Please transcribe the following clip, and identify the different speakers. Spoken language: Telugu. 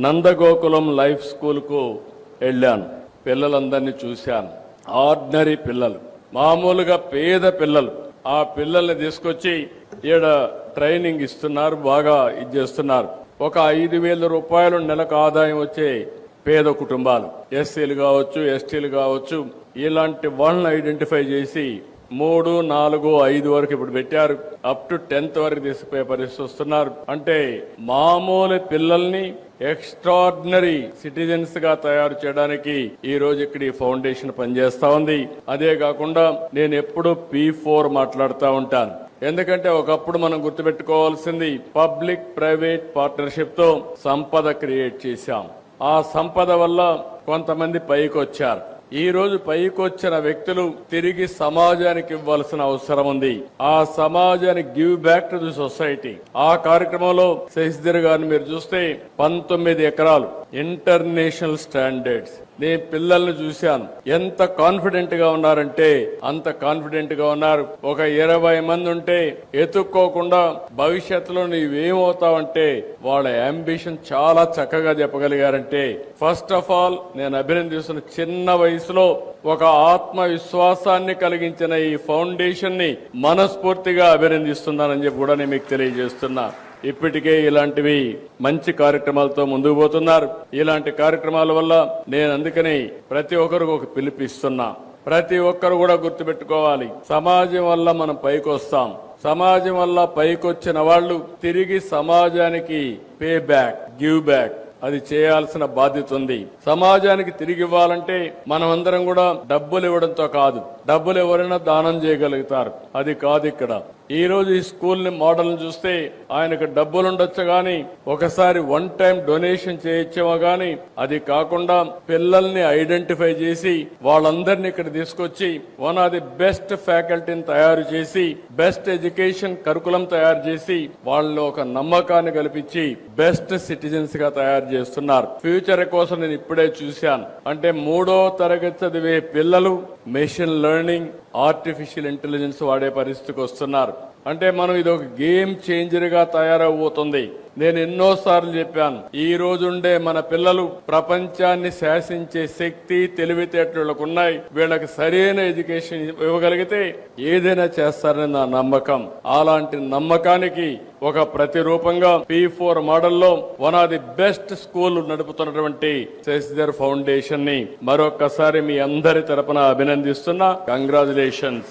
Speaker 1: నందగోకులం లైఫ్ స్కూల్కు వెళ్ళాను. పిల్లలందరినీ చూశాను. ఆర్డినరీ పిల్లలు మామూలుగా పేద పిల్లలు. ఆ పిల్లల్ని తీసుకొచ్చి ఈడ ట్రైనింగ్ ఇస్తున్నారు బాగా ఇది చేస్తున్నారు. ఒక ఐదు వేల రూపాయలు నెలకు ఆదాయం వచ్చే పేద కుటుంబాలు. ఎస్సీలు కావచ్చు ఎస్టీలు కావచ్చు ఇలాంటి వాళ్ళని ఐడెంటిఫై చేసి మూడు నాలుగు ఐదు వరకు ఇప్పుడు పెట్టారు. అప్ టు టెన్త్ వరకు తీసుకుపోయే పరిస్థితి వస్తున్నారు. అంటే మామూలు పిల్లల్ని ఎక్స్ట్రాడినరీ సిటిజన్స్గా తయారు చేయడానికి ఈ రోజు ఇక్కడ ఈ ఫౌండేషన్ పనిచేస్తా ఉంది. అదే కాకుండా నేను ఎప్పుడు పీ ఫోర్ మాట్లాడుతూ ఉంటాను. ఎందుకంటే ఒకప్పుడు మనం గుర్తుపెట్టుకోవాల్సింది పబ్లిక్ ప్రైవేట్ పార్ట్నర్షిప్తో సంపద క్రియేట్ చేశాం. ఆ సంపద వల్ల కొంతమంది పైకి వచ్చారు ఈరోజు పైకొచ్చిన వ్యక్తులు తిరిగి సమాజానికి ఇవ్వాల్సిన అవసరం ఉంది. ఆ సమాజానికి give back to the society. ఆ కార్యక్రమంలో శశిధర్ గారిని మీరు చూస్తే పంతొమ్మిది ఎకరాలు. International standards. నేను పిల్లల్ని చూశాను. ఎంత కాన్ఫిడెంట్గా ఉన్నారంటే అంత కాన్ఫిడెంట్గా ఉన్నారు. ఒక ఇరవై మంది ఉంటే ఎత్తుక్కోకుండా భవిష్యత్తులో నీవేమవుతావంటే వాళ్ళ అంబిషన్ చాలా చక్కగా చెప్పగలిగారంటే ఫస్ట్ ఆఫ్ ఆల్ నేను అభినందిస్తున్న చిన్న వయసులో ఒక ఆత్మవిశ్వాసాన్ని కలిగించిన ఈ ఫౌండేషన్ని మనస్ఫూర్తిగా అభినందిస్తున్నానని చెప్పి కూడా నేను మీకు తెలియజేస్తున్నా. ఇప్పటికే ఇలాంటివి మంచి కార్యక్రమాలతో ముందుకు పోతున్నారు. ఇలాంటి కార్యక్రమాల వల్ల నేను అందుకని ప్రతి ఒక్కరికి ఒక పిలుపిస్తున్నా ప్రతి ఒక్కరు కూడా గుర్తుపెట్టుకోవాలి. సమాజం వల్ల మనం పైకొస్తాం. సమాజం వల్ల పైకొచ్చిన వాళ్ళు తిరిగి సమాజానికి పే బ్యాక్ గివ్ బ్యాక్. అది చేయాల్సిన బాధ్యత ఉంది. సమాజానికి తిరిగి ఇవ్వాలంటే మనమందరం కూడా డబ్బులు ఇవ్వడంతో కాదు. డబ్బులు ఎవరైనా దానం చేయగలుగుతారు. అది కాదు ఇక్కడ. ఈ రోజు ఈ స్కూల్ని మోడల్ చూస్తే ఆయనకు డబ్బులు ఉండొచ్చు గాని ఒకసారి వన్ టైం డొనేషన్ చేయొచ్చేమో గాని అది కాకుండా పిల్లల్ని ఐడెంటిఫై చేసి వాళ్ళందరినీ ఇక్కడ తీసుకొచ్చి వన్ ఆఫ్ ది బెస్ట్ ఫ్యాకల్టీని తయారు చేసి బెస్ట్ ఎడ్యుకేషన్ కరికులం తయారు చేసి వాళ్ళు ఒక నమ్మకాన్ని కల్పించి బెస్ట్ సిటిజన్స్గా తయారు చేస్తున్నారు. ఫ్యూచర్ కోసం నేను ఇప్పుడే చూశాను. అంటే మూడో తరగతి చదివే పిల్లలు మెషిన్ లెర్నింగ్ ఆర్టిఫిషియల్ ఇంటెలిజెన్స్ వాడే పరిస్థితికి వస్తున్నారు. అంటే మనం ఇది ఒక గేమ్ చేంజర్గా తయారవబోతుంది నేను ఎన్నోసార్లు చెప్పాను ఈ రోజుండే మన పిల్లలు ప్రపంచాన్ని శాసించే శక్తి తెలివితేటలకు ఉన్నాయి. వీళ్ళకి సరైన ఎడ్యుకేషన్ ఇవ్వగలిగితే ఏదైనా చేస్తారని నా నమ్మకం. అలాంటి నమ్మకానికి ఒక ప్రతిరూపంగా పి ఫోర్ మోడల్లో one of the best school నడుపుతున్నటువంటి Shashidhar ఫౌండేషన్ని మరొకసారి మీ అందరి తరపున అభినందిస్తున్నా. కంగ్రాచులేషన్స్.